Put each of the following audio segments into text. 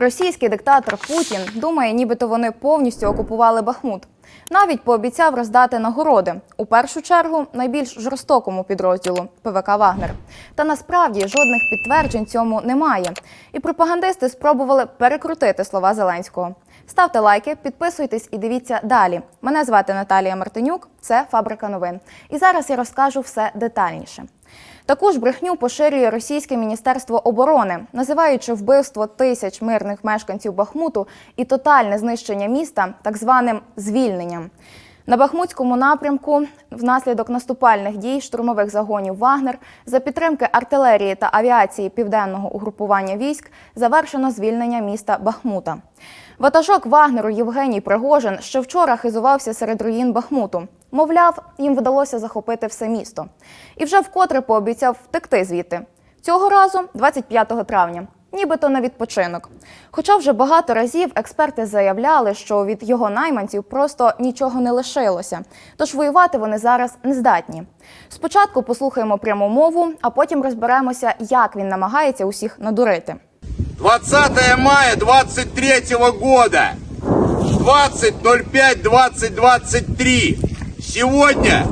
Російський диктатор Путін думає, нібито вони повністю окупували Бахмут. Навіть пообіцяв роздати нагороди у першу чергу найбільш жорстокому підрозділу ПВК Вагнер. Та насправді жодних підтверджень цьому немає. І пропагандисти спробували перекрутити слова Зеленського. Ставте лайки, підписуйтесь і дивіться далі. Мене звати Наталія Мартинюк. Це фабрика новин. І зараз я розкажу все детальніше. Таку ж брехню поширює російське міністерство оборони, називаючи вбивство тисяч мирних мешканців Бахмуту і тотальне знищення міста так званим звільненням. На Бахмутському напрямку внаслідок наступальних дій штурмових загонів Вагнер за підтримки артилерії та авіації південного угрупування військ завершено звільнення міста Бахмута. Ватажок Вагнеру Євгеній Пригожин ще вчора хизувався серед руїн Бахмуту. Мовляв, їм вдалося захопити все місто. І вже вкотре пообіцяв втекти звідти. Цього разу, 25 травня, нібито на відпочинок. Хоча вже багато разів експерти заявляли, що від його найманців просто нічого не лишилося. Тож воювати вони зараз не здатні. Спочатку послухаємо пряму мову, а потім розберемося, як він намагається усіх надурити. 20 мая 23 года. 20.05.2023. Сегодня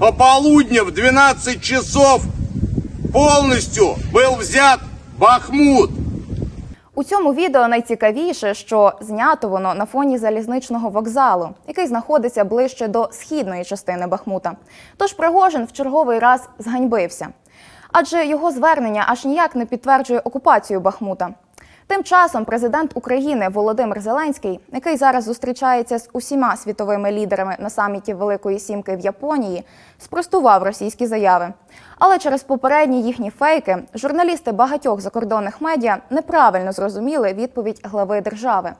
пополудня в 12 часов полностью был взят Бахмут. У цьому відео найцікавіше, що знято воно на фоні залізничного вокзалу, який знаходиться ближче до східної частини Бахмута. Тож Пригожин в черговий раз зганьбився. Адже його звернення аж ніяк не підтверджує окупацію Бахмута. Тим часом президент України Володимир Зеленський, який зараз зустрічається з усіма світовими лідерами на саміті Великої Сімки в Японії, спростував російські заяви. Але через попередні їхні фейки журналісти багатьох закордонних медіа неправильно зрозуміли відповідь глави держави.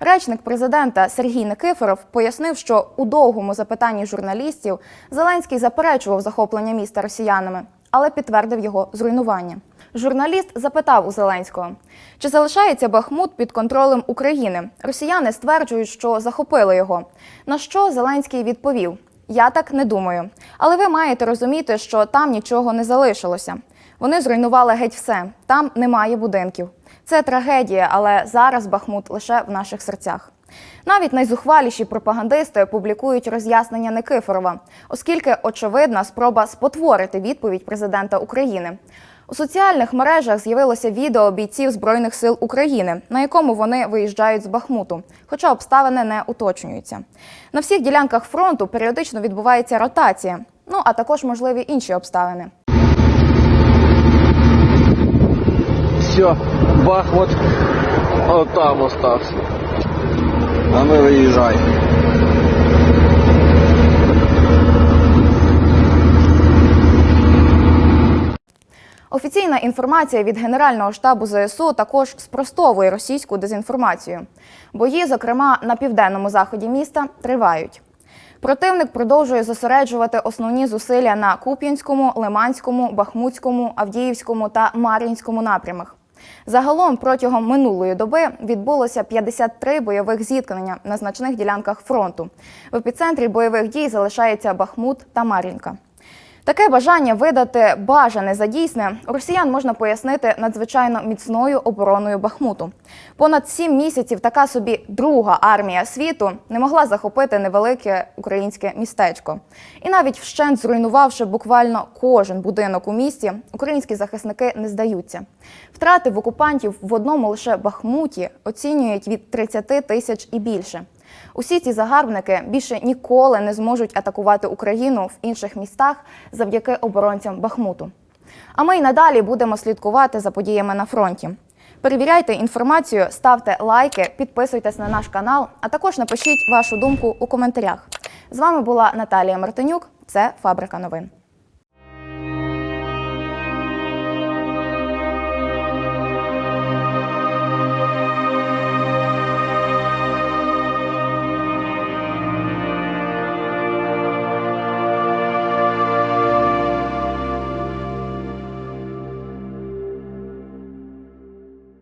Речник президента Сергій Никифоров пояснив, що у довгому запитанні журналістів Зеленський заперечував захоплення міста росіянами, але підтвердив його зруйнування. Журналіст запитав у Зеленського, чи залишається Бахмут під контролем України. Росіяни стверджують, що захопили його. На що Зеленський відповів: Я так не думаю. Але ви маєте розуміти, що там нічого не залишилося. Вони зруйнували геть все. Там немає будинків. Це трагедія, але зараз Бахмут лише в наших серцях. Навіть найзухваліші пропагандисти публікують роз'яснення Никифорова, оскільки очевидна спроба спотворити відповідь президента України. У соціальних мережах з'явилося відео бійців Збройних сил України, на якому вони виїжджають з Бахмуту, хоча обставини не уточнюються. На всіх ділянках фронту періодично відбувається ротація, ну а також можливі інші обставини. Все, Бахмут от там остався. А ми виїжджаємо. Офіційна інформація від Генерального штабу ЗСУ також спростовує російську дезінформацію. Бої, зокрема на південному заході міста, тривають. Противник продовжує зосереджувати основні зусилля на Куп'янському, Лиманському, Бахмутському, Авдіївському та Мар'їнському напрямах. Загалом протягом минулої доби відбулося 53 бойових зіткнення на значних ділянках фронту. В епіцентрі бойових дій залишається Бахмут та Мар'їнка. Таке бажання видати бажане за дійсне росіян можна пояснити надзвичайно міцною обороною Бахмуту. Понад сім місяців така собі друга армія світу не могла захопити невелике українське містечко. І навіть вщент зруйнувавши буквально кожен будинок у місті, українські захисники не здаються. Втрати в окупантів в одному лише Бахмуті оцінюють від 30 тисяч і більше. Усі ці загарбники більше ніколи не зможуть атакувати Україну в інших містах завдяки оборонцям Бахмуту. А ми й надалі будемо слідкувати за подіями на фронті. Перевіряйте інформацію, ставте лайки, підписуйтесь на наш канал, а також напишіть вашу думку у коментарях. З вами була Наталія Мартинюк. Це Фабрика новин.